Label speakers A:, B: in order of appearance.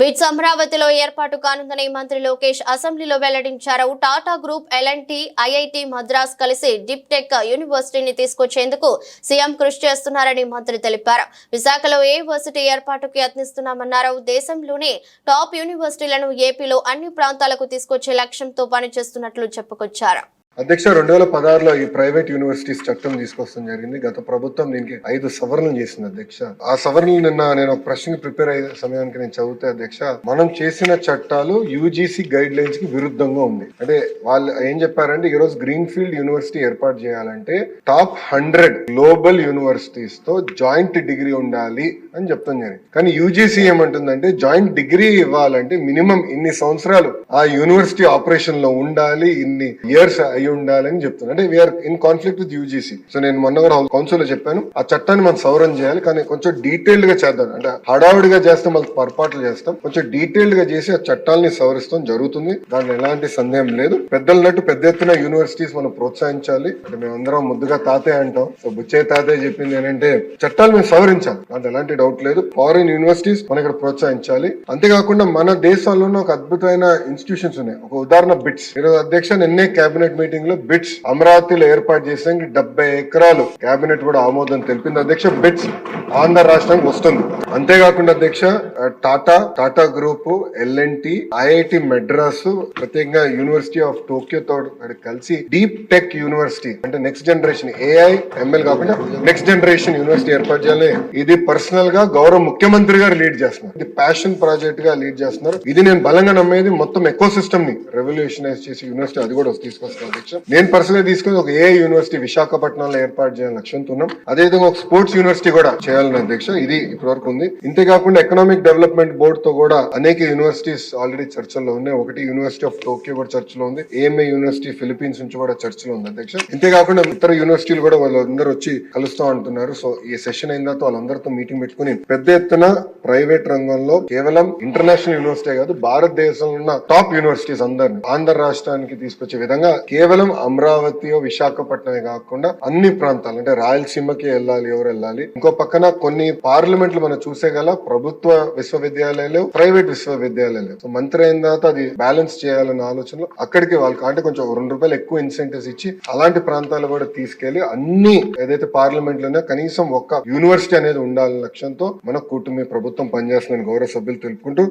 A: Bits అమరావతిలో ఏర్పాటు కానుందని మంత్రి లోకేష్ అసెంబ్లీలో వెల్లడించారు. Tata group L N T IIT Madras కలిసి డిప్టెక్ యూనివర్సిటీని తీసుకొచ్చేందుకు సీఎం కృషి చేస్తున్నారని మంత్రి తెలిపారు. విశాఖలో ఏ యూనివర్సిటీ ఏర్పాటుకు యత్నిస్తున్నామన్నారు. దేశంలోనే టాప్ యూనివర్సిటీలను ఏపీలో అన్ని ప్రాంతాలకు తీసుకొచ్చే లక్ష్యంతో పనిచేస్తున్నట్లు చెప్పుకొచ్చారు.
B: అధ్యక్ష రెండు వేల పదహారులో ఈ ప్రైవేట్ యూనివర్సిటీస్ చట్టం తీసుకొస్తాం జరిగింది. గత ప్రభుత్వం దీనికి ఐదు సవరణలు చేసింది అధ్యక్ష. ఆ సవరణలు నిన్న నేను ఒక ప్రశ్న ప్రిపేర్ అయ్యే సమయానికి నేను చదివితే అధ్యక్ష మనం చేసిన చట్టాలు యూజీసీ గైడ్ లైన్స్కి విరుద్ధంగా ఉంది. అంటే వాళ్ళు ఏం చెప్పారంటే ఈ రోజు గ్రీన్ ఫీల్డ్ యూనివర్సిటీ ఏర్పాటు చేయాలంటే టాప్ హండ్రెడ్ గ్లోబల్ యూనివర్సిటీస్తో జాయింట్ డిగ్రీ ఉండాలి అని చెప్తాం జరిగింది. కానీ యూజీసీ ఏమంటుందంటే జాయింట్ డిగ్రీ ఇవ్వాలంటే మినిమం ఇన్ని సంవత్సరాలు ఆ యూనివర్సిటీ ఆపరేషన్లో ఉండాలి ఇన్ని ఇయర్స్ అయి ఉండాలని చెప్తున్నాను అంటే we are in conflict with UGC so నేను మొన్న కూడా కౌన్సిల్లో చెప్పాను. ఆ చట్టాన్ని మనం సవరణ చేయాలి కానీ కొంచెం డీటెయిల్డ్గా చేద్దాం. అంటే హడావుడిగా చేస్తే మళ్ళీ పొరపాట్లు చేస్తాం. కొంచెం డీటెయిల్డ్గా చేసి ఆ చట్టాలని సవరిస్తాం జరుగుతుంది. దాంట్లో ఎలాంటి సందేహం లేదు. పెద్దలన్నట్టు పెద్ద ఎత్తున యూనివర్సిటీస్ మనం ప్రోత్సహించాలి. అంటే మేమందరం ముద్దుగా తాతే అంటాం. సో బుచ్చయ్య తాతయ్య చెప్పింది ఏంటంటే చట్టాలు మేము సవరించాలి. దాంట్లో ఎలాంటి డౌట్ లేదు. ఫారిన్ యూనివర్సిటీస్ మనం ఇక్కడ ప్రోత్సహించాలి. అంతేకాకుండా మన దేశంలోనే ఒక అద్భుతమైన ఇన్స్టిట్యూషన్స్ ఉన్నాయి. ఒక ఉదాహరణ బిట్స్. ఈరోజు అధ్యక్ష నిన్నే కేబినెట్ మీటింగ్ లో బిట్స్ అమరావతిలో ఏర్పాటు చేసేందుకు డెబ్బై ఎకరాలు కేబినెట్ కూడా ఆమోదం తెలిపింది. అధ్యక్ష బిట్స్ ఆంధ్ర రాష్ట్రానికి వస్తుంది. అంతేకాకుండా అధ్యక్ష Tata Tata group L N T IIT Madras ప్రత్యేకంగా యూనివర్సిటీ ఆఫ్ టోక్యో తో కలిసి డీప్ టెక్ యూనివర్సిటీ అంటే నెక్స్ట్ జనరేషన్ ఏఐ ఎంఎల్ కాకుండా నెక్స్ట్ జనరేషన్ యూనివర్సిటీ ఏర్పాటు చేయాలి. ఇది పర్సనల్గా గౌరవ ముఖ్యమంత్రి గారు లీడ్ చేస్తున్నారు. ఇది ప్యాషన్ ప్రాజెక్ట్గా లీడ్ చేస్తున్నారు. ఇది నేను బలంగా నమ్మేది మొత్తం ఎకో సిస్టమ్ని రెవల్యూషనైజ్ చేసి యూనివర్సిటీ అది కూడా తీసుకొస్తాను నేను పర్సనల్ తీసుకుని ఒక ఏ యూనివర్సిటీ విశాఖపట్నంలో ఏర్పాటు చేయాలని లక్ష్యంతో ఉన్నాం. అదేవిధంగా ఒక స్పోర్ట్స్ యూనివర్సిటీ కూడా చేయాలని అధ్యక్ష. ఇది ఇప్పటివరకు ఉంది. ఇంతేకాకుండా ఎకనామిక్ డెవలప్మెంట్ బోర్డు తో కూడా అనేక యూనివర్సిటీస్ ఆల్రెడీ చర్చల్లో ఉన్నాయి. ఒకటి యూనివర్సిటీ ఆఫ్ టోక్యో కూడా చర్చలో ఉంది. ఏఎంఏ యూనివర్సిటీ ఫిలిపీన్స్ నుంచి కూడా చర్చలో ఉంది అధ్యక్ష. ఇంతేకాకుండా ఇతర యూనివర్సిటీలు కూడా వాళ్ళందరూ వచ్చి కలుస్తాం అంటున్నారు. సో ఈ సెషన్ అయిన తర్వాత వాళ్ళందరితో మీటింగ్ పెట్టుకుని పెద్ద ఎత్తున ప్రైవేట్ రంగంలో కేవలం ఇంటర్నేషనల్ యూనివర్సిటీ కాదు భారతదేశంలో ఉన్న టాప్ యూనివర్సిటీస్ అందరిని ఆంధ్ర రాష్ట్రానికి తీసుకొచ్చే విధంగా కేవలం అమరావతి విశాఖపట్నమే కాకుండా అన్ని ప్రాంతాలు అంటే రాయలసీమకి వెళ్ళాలి ఎవరు వెళ్ళాలి. ఇంకో పక్కన కొన్ని పార్లమెంట్లు మనం చూసే గల ప్రభుత్వ విశ్వవిద్యాలయాలు ప్రైవేట్ విశ్వవిద్యాలయాలు. సో మంత్రి అయిన తర్వాత అది బ్యాలెన్స్ చేయాలన్న ఆలోచనలో అక్కడికి వాళ్ళకి అంటే కొంచెం రెండు రూపాయలు ఎక్కువ ఇన్సెంటివ్స్ ఇచ్చి అలాంటి ప్రాంతాలు కూడా తీసుకెళ్ళి అన్ని ఏదైతే పార్లమెంట్లోనే కనీసం ఒక్క యూనివర్సిటీ అనేది ఉండాలనే లక్ష్యంతో మన కూటమి ప్రభుత్వం పనిచేస్తుందని గౌరవ సభ్యులు తెలుపుకుంటూ